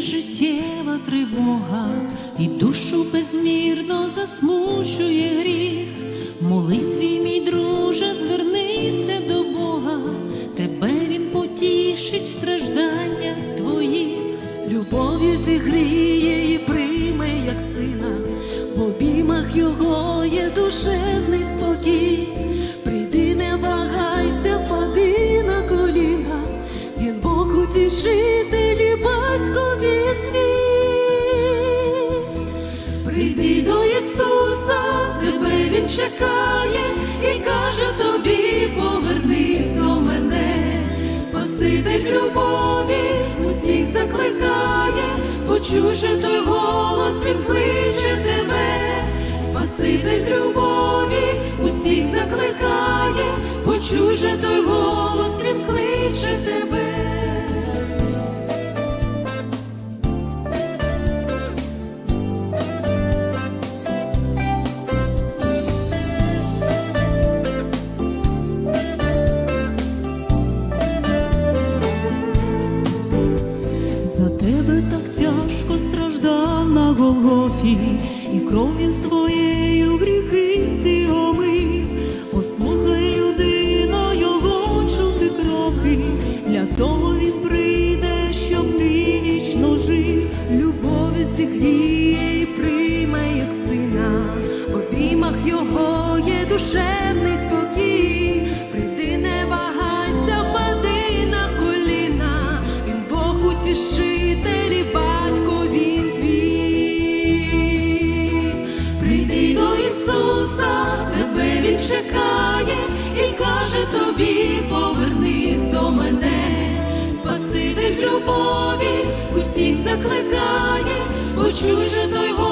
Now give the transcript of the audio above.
життєва тривога, і душу безмірно засмучує гріх. Молитві, мій друже, звернися до Бога, тебе він потішить в стражданнях твоїх. Любов'ю зігріє і прийме, як сина, в обіймах його є душевний спокій. Прийди, Прийди до Ісуса, тебе він чекає і каже тобі, повернись до мене, Спаситель любові усіх закликає, почуй же той голос, він кличе тебе, Спаситель любові усіх закликає, почуй же той голос, Голгофі, і кров'ю своєю гріхи всі омив. Послухай, людино, його чути кроки, для того він прийде, щоб ти вічно жив. Любов'ю зігріє і прийме, як сина, в обіймах його є душевний спокій. Чекає і каже тобі, повернись до мене, Спаситель любові усіх закликає, почуй же той голос.